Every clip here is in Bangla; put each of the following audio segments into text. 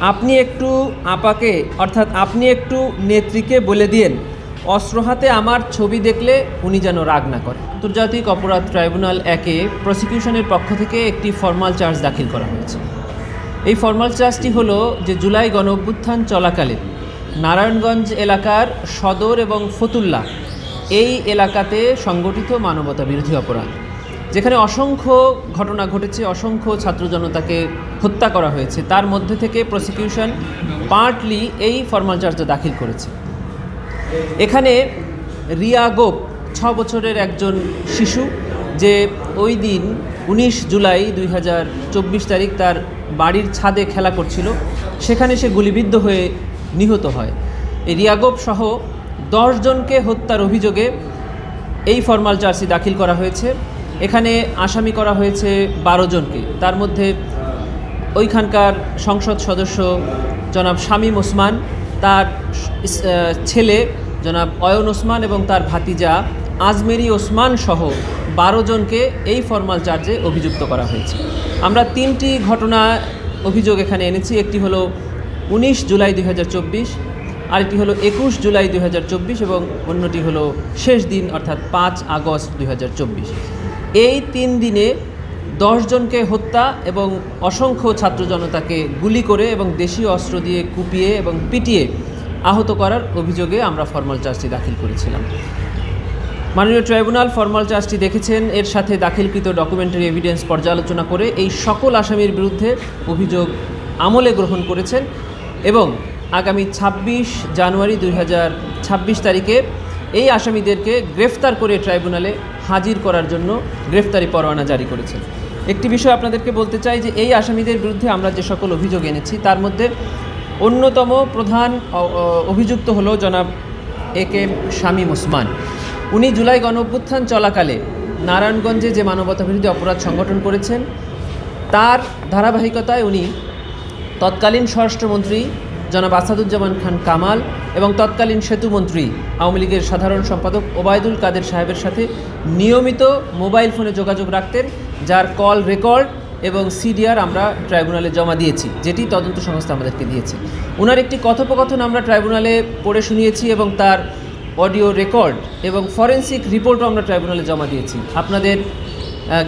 আপনি একটু আপাকে, অর্থাৎ আপনি একটু নেত্রীকে বলে দিয়েন, অস্ত্র হাতে আমার ছবি দেখলে উনি যেন রাগ না করে। আন্তর্জাতিক অপরাধ ট্রাইব্যুনাল একে প্রসিকিউশনের পক্ষ থেকে একটি ফর্মাল চার্জ দাখিল করা হয়েছে। এই ফর্মাল চার্জটি হলো যে জুলাই গণ অভ্যুত্থান চলাকালে নারায়ণগঞ্জ এলাকার সদর এবং ফতুল্লা, এই এলাকাতে সংগঠিত মানবতা বিরোধী অপরাধ। যেখানে অসংখ্য ঘটনা ঘটেছে, অসংখ্য ছাত্র জনতাকে হত্যা করা হয়েছে, তার মধ্যে থেকে প্রসিকিউশন পার্টলি এই ফর্মাল চার্জটা দাখিল করেছে। এখানে রিয়া গোপ, ছ বছরের একজন শিশু, যে ওই দিন উনিশ জুলাই দুই হাজার চব্বিশ তারিখ তার বাড়ির ছাদে খেলা করছিল, সেখানে সে গুলিবিদ্ধ হয়ে নিহত হয়। এই রিয়াগোপ সহ দশজনকে হত্যার অভিযোগে এই ফর্মাল চার্জটি দাখিল করা হয়েছে। এখানে আসামি করা হয়েছে বারো জনকে। তার মধ্যে ওইখানকার সংসদ সদস্য জনাব শামীম ওসমান, তার ছেলে জনাব অয়ন ওসমান এবং তার ভাতিজা আজমেরি ওসমান সহ বারো জনকে এই ফর্মাল চার্জে অভিযুক্ত করা হয়েছে। আমরা তিনটি ঘটনা অভিযোগ এখানে এনেছি। একটি হলো উনিশ জুলাই দু হাজার চব্বিশ আরেকটি হলো একুশ জুলাই দুই হাজার চব্বিশ এবং অন্যটি হলো শেষ দিন, অর্থাৎ পাঁচ আগস্ট দু হাজার চব্বিশ। এই তিন দিনে দশজনকে হত্যা এবং অসংখ্য ছাত্র জনতাকে গুলি করে এবং দেশীয় অস্ত্র দিয়ে কুপিয়ে এবং পিটিয়ে আহত করার অভিযোগে আমরা ফর্মাল চার্জটি দাখিল করেছিলাম। মাননীয় ট্রাইব্যুনাল ফর্মাল চার্জটি দেখেছেন। এর সাথে দাখিলকৃত ডকুমেন্টারি এভিডেন্স পর্যালোচনা করে এই সকল আসামির বিরুদ্ধে অভিযোগ আমলে গ্রহণ করেছেন এবং আগামী ২৬ জানুয়ারি দুই হাজার ছাব্বিশ তারিখে এই আসামিদেরকে গ্রেফতার করে ট্রাইব্যুনালে হাজির করার জন্য গ্রেফতারি পরোয়ানা জারি করেছেন। একটি বিষয় আপনাদেরকে বলতে চাই যে এই আসামিদের বিরুদ্ধে আমরা যে সকল অভিযোগ এনেছি, তার মধ্যে অন্যতম প্রধান অভিযুক্ত হলো জনাব এ কে শামীম ওসমান। উনি জুলাই গণ অভ্যুত্থান চলাকালে নারায়ণগঞ্জে যে মানবতা বিরোধী অপরাধ সংগঠন করেছেন, তার ধারাবাহিকতায় উনি তৎকালীন স্বরাষ্ট্রমন্ত্রী জনাব আসাদুজ্জামান খান কামাল এবং তৎকালীন সেতুমন্ত্রী আওয়ামী লীগের সাধারণ সম্পাদক ওবায়দুল কাদের সাহেবের সাথে নিয়মিত মোবাইল ফোনে যোগাযোগ রাখতেন, যার কল রেকর্ড এবং সিডিআর আমরা ট্রাইব্যুনালে জমা দিয়েছি, যেটি তদন্ত সংস্থা আমাদেরকে দিয়েছে। ওনার একটি কথোপকথন আমরা ট্রাইব্যুনালে পড়ে শুনিয়েছি এবং তার অডিও রেকর্ড এবং ফরেন্সিক রিপোর্টও আমরা ট্রাইব্যুনালে জমা দিয়েছি। আপনাদের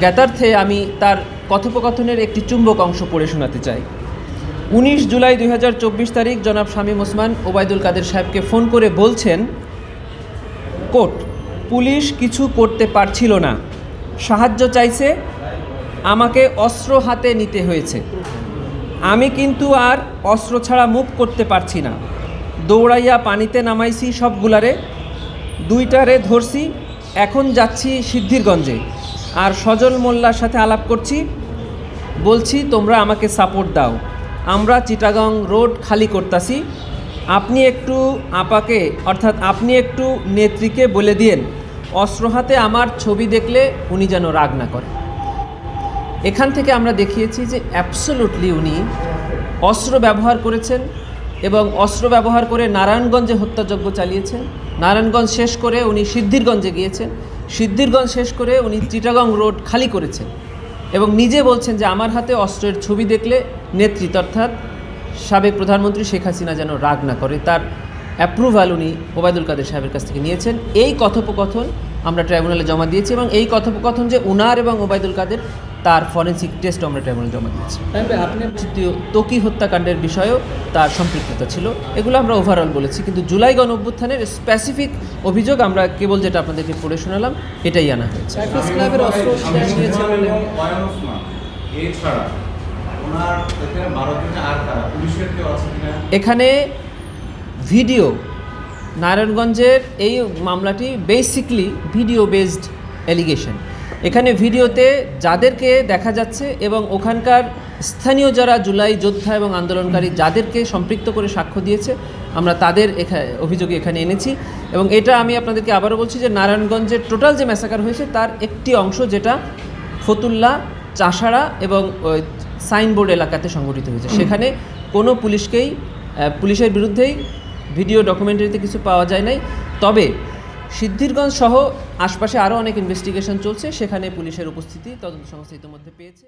জ্ঞাতার্থে আমি তার কথোপকথনের একটি চুম্বক অংশ পড়ে শোনাতে চাই। উনিশ জুলাই দুই হাজার চব্বিশ তারিখ জনাব শামীম ওসমান ওবায়দুল কাদের সাহেবকে ফোন করে বলছেন, কোর্ট, পুলিশ কিছু করতে পারছিল না। সাহায্য চাইছে, আমাকে অস্ত্র হাতে নিতে হয়েছে। আমি কিন্তু আর অস্ত্র ছাড়া মুভ করতে পারছি না। দৌড়াইয়া পানিতে নামাইছি সবগুলারে, দুইটারে ধরছি, এখন যাচ্ছি সিদ্ধিরগঞ্জে। আর সজল মোল্লার সাথে আলাপ করছি, বলছি, তোমরা আমাকে সাপোর্ট দাও। আমরা চিটাগং রোড খালি করতাছি। আপনি একটু আপাকে, অর্থাৎ আপনি একটু নেত্রীকে বলে দিয়েন, অস্ত্র হাতে আমার ছবি দেখলে উনি যেন রাগ না করে। এখান থেকে আমরা দেখিয়েছি যে অ্যাবসোলুটলি উনি অস্ত্র ব্যবহার করেছেন এবং অস্ত্র ব্যবহার করে নারায়ণগঞ্জে হত্যাযজ্ঞ চালিয়েছেন। নারায়ণগঞ্জ শেষ করে উনি সিদ্ধিরগঞ্জে গিয়েছেন। সিদ্ধিরগঞ্জ শেষ করে উনি চিটাগং রোড খালি করেছেন। এবং নিজে বলছেন যে আমার হাতে অস্ত্রের ছবি দেখলে নেতৃত্ব অর্থাৎ সাবেক প্রধানমন্ত্রী শেখ হাসিনা যেন রাগ না করে, তার অ্যাপ্রুভাল উনি ওবায়দুল কাদের সাহেবের কাছ থেকে নিয়েছেন। এই কথোপকথন আমরা ট্রাইব্যুনালে জমা দিয়েছি এবং এই কথোপকথন যে উনার এবং ওবায়দুল কাদের তার ফরেন্সিক টেস্ট আমরা ট্রাইব্যুনালে জমা দিয়েছি। আপনি তকি হত্যাকাণ্ডের বিষয়েও তার সম্পৃক্ততা ছিল। এগুলো আমরা ওভারঅল বলেছি কিন্তু জুলাই গণ অভ্যুত্থানের স্পেসিফিক অভিযোগ আমরা কেবল যেটা আপনাদেরকে পড়ে শোনালাম এটাই আনা হয়েছে। এখানে ভিডিও নারায়ণগঞ্জের এই মামলাটি বেসিকলি ভিডিও বেসড অ্যালিগেশন এখানে ভিডিওতে যাদেরকে দেখা যাচ্ছে এবং ওখানকার স্থানীয় যারা জুলাই যোদ্ধা এবং আন্দোলনকারী যাদেরকে সম্পৃক্ত করে সাক্ষ্য দিয়েছে আমরা তাদের এখা- অভিযোগে এখানে এনেছি। এবং এটা আমি আপনাদেরকে আবারও বলছি যে নারায়ণগঞ্জের টোটাল যে ম্যাসাকার হয়েছে তার একটি অংশ যেটা ফতুল্লা চাষাড়া এবং ওই সাইনবোর্ড এলাকাতে সংগঠিত হয়েছে। সেখানে কোনো পুলিশকেই পুলিশের বিরুদ্ধেই ভিডিও ডকুমেন্টারিতে কিছু পাওয়া যায় নাই। তবে সিদ্ধিরগঞ্জ সহ আশপাশে আরও অনেক ইনভেস্টিগেশন চলছে। সেখানে পুলিশের উপস্থিতি তদন্ত সংস্থা ইতিমধ্যে পেয়েছে।